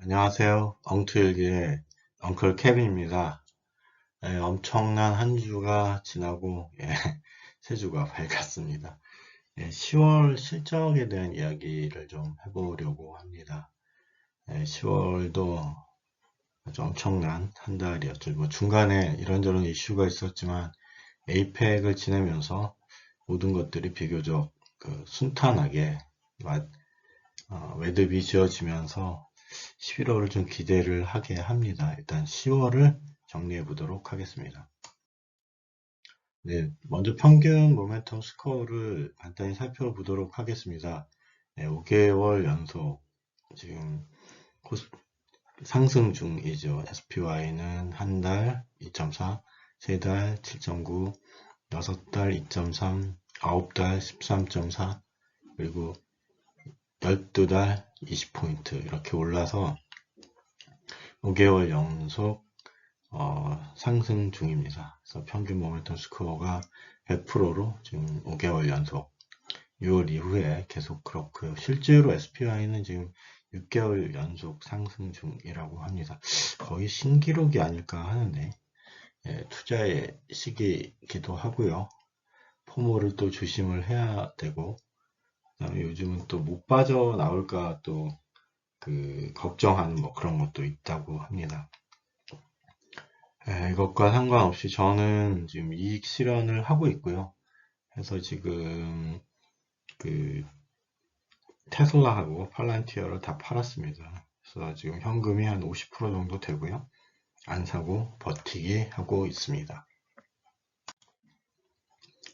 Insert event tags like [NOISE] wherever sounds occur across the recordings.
안녕하세요. 엉투일기의 엉클 케빈입니다. 예, 엄청난 한 주가 지나고 예, [LAUGHS] 세 주가 밝았습니다. 예, 10월 실적에 대한 이야기를 좀 해보려고 합니다. 10월도 아주 엄청난 한 달이었죠. 뭐 중간에 이런저런 이슈가 있었지만 에이펙을 지내면서 모든 것들이 비교적 그 순탄하게 어, 매듭이 지어지면서 11월을 좀 기대를 하게 합니다. 일단 10월을 정리해 보도록 하겠습니다. 네, 먼저 평균 모멘텀 스코어를 간단히 살펴보도록 하겠습니다. 네, 5개월 연속 지금 코스, 상승 중이죠. SPY는 한 달 2.4, 세 달 7.9, 6달 2.3, 9달 13.4, 그리고 12달 20포인트 이렇게 올라서 5개월 연속 어, 상승 중입니다. 그래서 평균 모멘텀 스코어가 100%로 지금 5개월 연속 6월 이후에 계속 그렇고요. 실제로 SPY는 지금 6개월 연속 상승 중이라고 합니다. 거의 신기록이 아닐까 하는데 예, 투자의 시기이기도 하고요. 포모를 또 조심을 해야 되고 그다음에 요즘은 또 못 빠져나올까 또 그 걱정하는 뭐 그런 것도 있다고 합니다. 에, 이것과 상관없이 저는 지금 이익 실현을 하고 있고요. 그래서 지금 그 테슬라하고 팔란티어를 다 팔았습니다. 그래서 지금 현금이 한 50% 정도 되고요. 안 사고 버티기 하고 있습니다.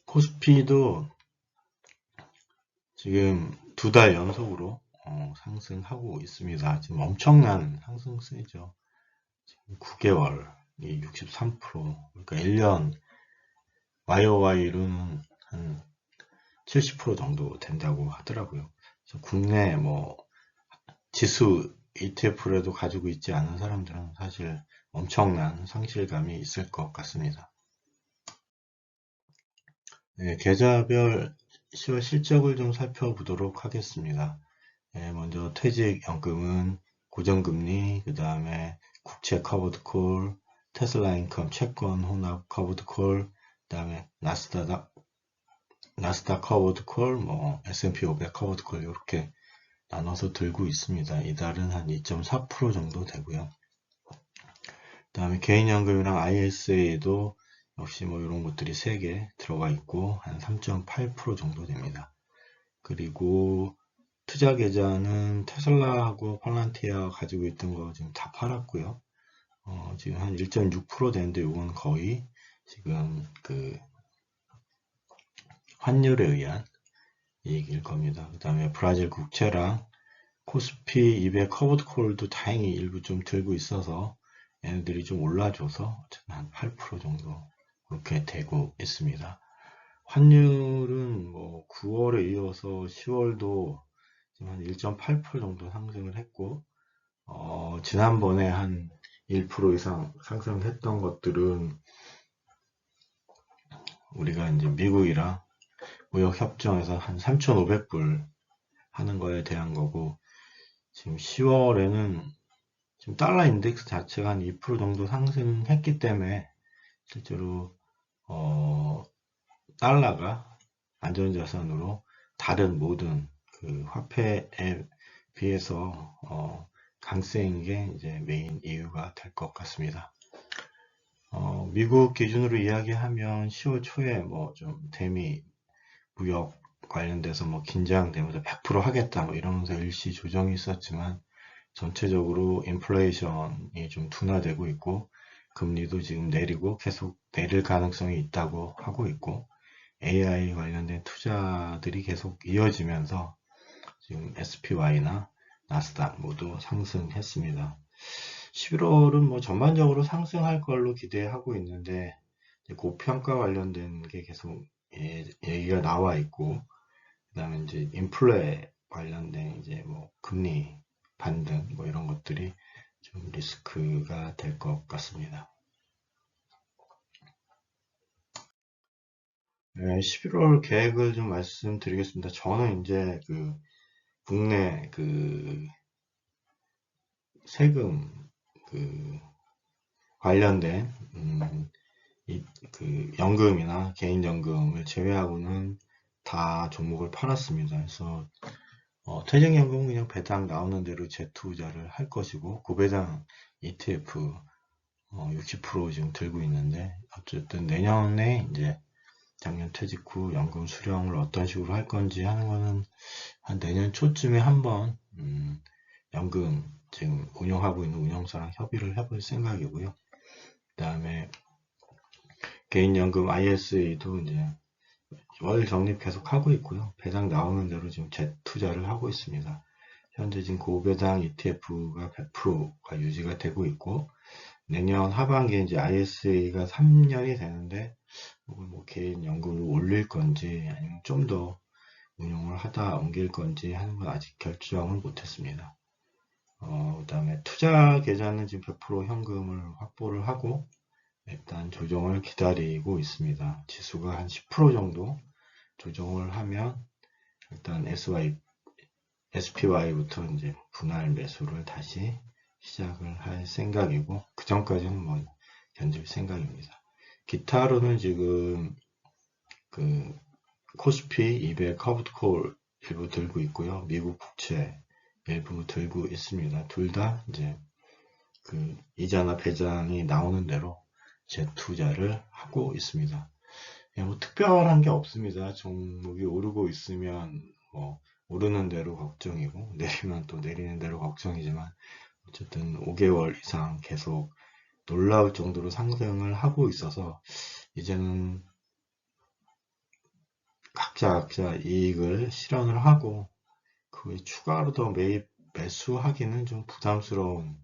코스피도 지금 두 달 연속으로 어, 상승하고 있습니다. 지금 엄청난 상승세죠. 지금 9개월, 63%, 그러니까 1년 YOY로는 한 70% 정도 된다고 하더라고요. 국내 뭐 지수 ETF라도 가지고 있지 않은 사람들은 사실 엄청난 상실감이 있을 것 같습니다. 네, 계좌별 10월 실적을 좀 살펴보도록 하겠습니다. 네, 먼저 퇴직연금은 고정금리, 그 다음에 국채 커버드 콜, 테슬라 인컴 채권 혼합 커버드 콜, 그 다음에 나스닥 커버드 콜, 뭐 S&P 500 커버드 콜 이렇게 나눠서 들고 있습니다. 이달은 한 2.4% 정도 되고요. 그 다음에 개인연금이랑 ISA도 역시 뭐 이런 것들이 3개 들어가 있고 한 3.8% 정도 됩니다. 그리고 투자 계좌는 테슬라하고 팔란티아 가지고 있던 거 지금 다 팔았고요. 어, 지금 한 1.6% 되는데 이건 거의 지금 그 환율에 의한 얘기일 겁니다. 그 다음에 브라질 국채랑 코스피 200 커버드 콜도 다행히 일부 좀 들고 있어서 얘네들이 좀 올라줘서 한 8% 정도 그렇게 되고 있습니다. 환율은 뭐 9월에 이어서 10월도 한 1.8% 정도 상승을 했고 어, 지난번에 한 1% 이상 상승했던 것들은 우리가 이제 미국이랑 무역 협정에서 한 3,500불 하는 거에 대한 거고 지금 10월에는 지금 달러 인덱스 자체가 한 2% 정도 상승했기 때문에 실제로 어, 달러가 안전자산으로 다른 모든 그 화폐에 비해서 어, 강세인 게 이제 메인 이유가 될 것 같습니다. 어, 미국 기준으로 이야기하면 10월 초에 뭐 좀 대미 무역 관련돼서 뭐 긴장되면서 100% 하겠다 뭐 이러면서 일시 조정이 있었지만 전체적으로 인플레이션이 좀 둔화되고 있고 금리도 지금 내리고 계속 내릴 가능성이 있다고 하고 있고 AI 관련된 투자들이 계속 이어지면서 지금 SPY나 나스닥 모두 상승했습니다. 11월은 뭐 전반적으로 상승할 걸로 기대하고 있는데 고평가 관련된 게 계속 예, 얘기가 나와 있고 그다음에 이제 인플레 관련된 이제 뭐 금리 반등 뭐 이런 것들이 좀 리스크가 될 것 같습니다. 네, 11월 계획을 좀 말씀드리겠습니다. 저는 이제 그 국내 그 세금 그 관련된 음, 이, 그 연금이나 개인연금을 제외하고는 다 종목을 팔았습니다. 그래서 어, 퇴직연금은 그냥 배당 나오는 대로 재투자를 할 것이고 고배당 ETF 어, 60% 지금 들고 있는데 어쨌든 내년에 이제 작년 퇴직 후 연금 수령을 어떤 식으로 할 건지 하는 거는 한 내년 초쯤에 한번 음, 연금 지금 운영하고 있는 운영사랑 협의를 해볼 생각이고요. 그 다음에 개인연금 ISA도 이제 월 적립 계속 하고 있고요. 배당 나오는 대로 지금 재투자를 하고 있습니다. 현재 지금 고배당 ETF가 100%가 유지가 되고 있고 내년 하반기에 이제 ISA가 3년이 되는데 뭐 개인 연금을 올릴 건지 아니면 좀 더 운용을 하다 옮길 건지 하는 건 아직 결정을 못했습니다. 어, 그 다음에 투자 계좌는 지금 100% 현금을 확보를 하고 일단 조정을 기다리고 있습니다. 지수가 한 10% 정도 조정을 하면 일단 SY, SPY부터 이제 분할 매수를 다시 시작을 할 생각이고 그 전까지는 뭐 견딜 생각입니다. 기타로는 지금 그 코스피 200 커브드콜 일부 들고 있고요. 미국 국채 일부 들고 있습니다. 둘 다 이제 그 이자나 배당이 나오는 대로 재투자를 하고 있습니다. 예, 뭐 특별한 게 없습니다. 종목이 오르고 있으면 뭐 오르는 대로 걱정이고 내리면 또 내리는 대로 걱정이지만 어쨌든 5개월 이상 계속 놀라울 정도로 상승을 하고 있어서 이제는 각자 각자 이익을 실현을 하고 그 추가로 더 매입 매수하기는 좀 부담스러운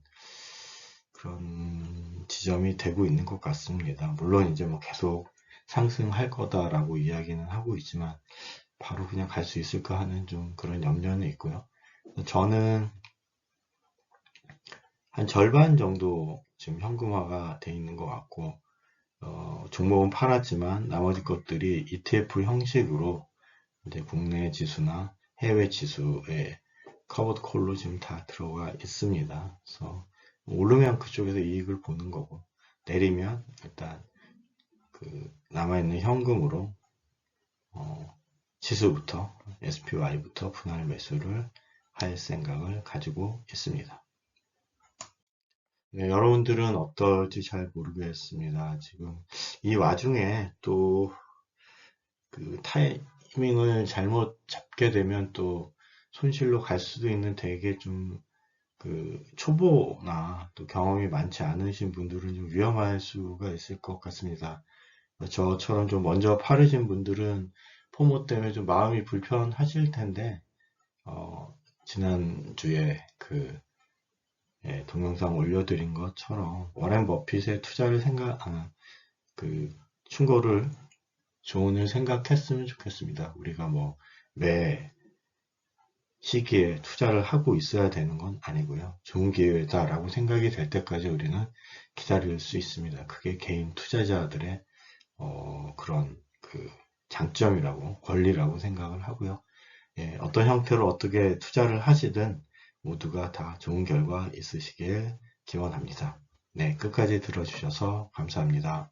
그런 지점이 되고 있는 것 같습니다. 물론 이제 뭐 계속 상승할 거다라고 이야기는 하고 있지만 바로 그냥 갈 수 있을까 하는 좀 그런 염려는 있고요. 저는 한 절반 정도 지금 현금화가 돼 있는 것 같고 어, 종목은 팔았지만 나머지 것들이 ETF 형식으로 이제 국내 지수나 해외 지수에 커버드 콜로 지금 다 들어가 있습니다. 그래서 오르면 그쪽에서 이익을 보는 거고 내리면 일단 그 남아있는 현금으로 어, 지수부터 SPY부터 분할 매수를 할 생각을 가지고 있습니다. 네, 여러분들은 어떨지 잘 모르겠습니다. 지금 이 와중에 또 그 타이밍을 잘못 잡게 되면 또 손실로 갈 수도 있는 되게 좀 그 초보나 또 경험이 많지 않으신 분들은 좀 위험할 수가 있을 것 같습니다. 저처럼 좀 먼저 파르신 분들은 포모 때문에 좀 마음이 불편하실 텐데 어, 지난주에 그 예, 동영상 올려드린 것처럼 워렌 버핏의 투자를 생각, 아, 그 충고를 조언을 생각했으면 좋겠습니다. 우리가 뭐 매 시기에 투자를 하고 있어야 되는 건 아니고요. 좋은 기회다라고 생각이 될 때까지 우리는 기다릴 수 있습니다. 그게 개인 투자자들의 어, 그런 그 장점이라고 권리라고 생각을 하고요. 예, 어떤 형태로 어떻게 투자를 하시든 모두가 다 좋은 결과 있으시길 기원합니다. 네, 끝까지 들어주셔서 감사합니다.